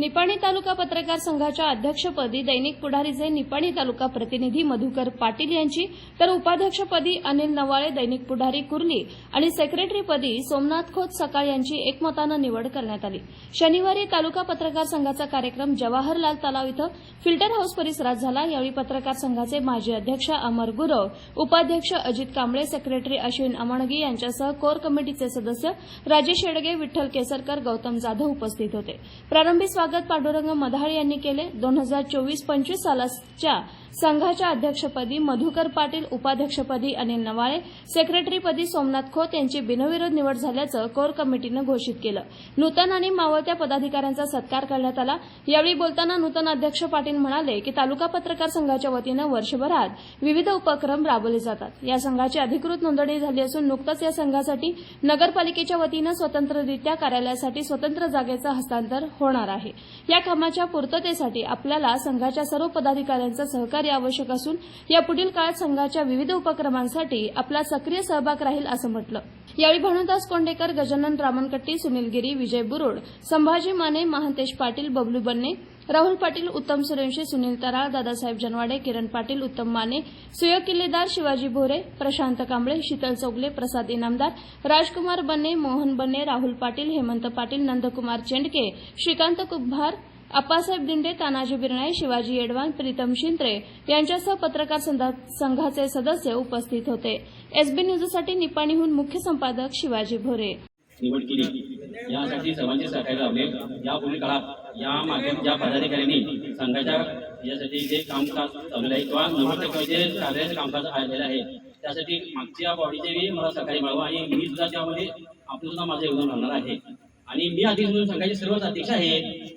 निपाणी तालुका पत्रकार संघाच्या अध्यक्षपदी दैनिक पुढारीचे निपाणी तालुका प्रतिनिधी मधुकर पाटील यांची तर उपाध्यक्षपदी अनिल नवाळे दैनिक पुढारी कुर्ली आणि सेक्रेटरीपदी सोमनाथ खोत सकाळ यांची एकमतानं निवड करण्यात आली. शनिवारी तालुका पत्रकार संघाचा कार्यक्रम जवाहरलाल तलाव इथं फिल्टर हाऊस परिसरात झाला. यावेळी पत्रकार संघाचे माजी अध्यक्ष अमर गुरव उपाध्यक्ष अजित कांबळे सेक्रेटरी अश्विन अमणगी यांच्यासह कोर कमिटीचे सदस्य राजेश शेडगे विठ्ठल केसरकर गौतम जाधव उपस्थित होते. प्रारंभी स्वागत पांडुरंग मधाळ यांनी केले. दोन हजार चोवीस पंचवीस सालाच्या संघाच्या अध्यक्षपदी मधुकर पाटील उपाध्यक्षपदी अनिल नवाळे सेक्रेटरीपदी सोमनाथ खोत यांची बिनविरोध निवड झाल्याचं कोर कमिटीनं घोषित केलं. नूतन आणि मावळत्या पदाधिकाऱ्यांचा सत्कार करण्यात आला. यावेळी बोलताना नूतन अध्यक्ष पाटील म्हणाले की तालुका पत्रकार संघाच्या वतीनं वर्षभरात विविध उपक्रम राबवले जातात. या संघाची अधिकृत नोंदणी झाली असून नुकतंच या संघासाठी नगरपालिकेच्या वतीनं स्वतंत्ररित्या कार्यालयासाठी स्वतंत्र जागेचं हस्तांतर होणार आहे. या कामाच्या पूर्ततेसाठी आपल्याला संघाच्या सर्व पदाधिकाऱ्यांचं सहकार्य आवश्यक असून या पुढील काळात संघाच्या विविध उपक्रमांसाठी आपला सक्रिय सहभाग राहील असं म्हटलं. यावेळी भानुदास कोंडेकर गजानन रामनकट्टी सुनील गिरी विजय बुरुड संभाजी माने महांतेश पाटील बबलू बन्ने राहुल पाटील उत्तम सुरेंशी सुनील तराळ दादासाहेब जनवाडे किरण पाटील उत्तम माने सुयोग किल्लेदार शिवाजी भोरे प्रशांत कांबळे शीतल चौगले प्रसाद इनामदार राजकुमार बन्ने मोहन बन्ने राहुल पाटील हेमंत पाटील नंदकुमार चेंडके श्रीकांत कुभार अप्पासाहेब दिंडे तानाजी बिरणाई शिवाजी येडवान प्रीतम शिंत्रे यांच्यासह पत्रकार संघाचे सदस्य उपस्थित होते. एसबी न्यूजसाठी निपाणीहून मुख्य संपादक शिवाजी भोरे. निवड केली यासाठी सर्वांचे सहकार्य लाभले. या पुढील काळात या मागे ज्या पदाधिकाऱ्यांनी संघाच्या यासाठी जे कामकाज चाललेलं आहे किंवा नवटक जे कार्याचे कामकाज आलेलं आहे त्यासाठी मागच्या बॉडीचे मला सहकार्य मिळावं आणि मी सुद्धा त्यामध्ये आपलं सुद्धा माझं योगदान राहणार आहे. आणि मी अध्यक्ष म्हणून संघाचे सर्वच अध्यक्ष आहे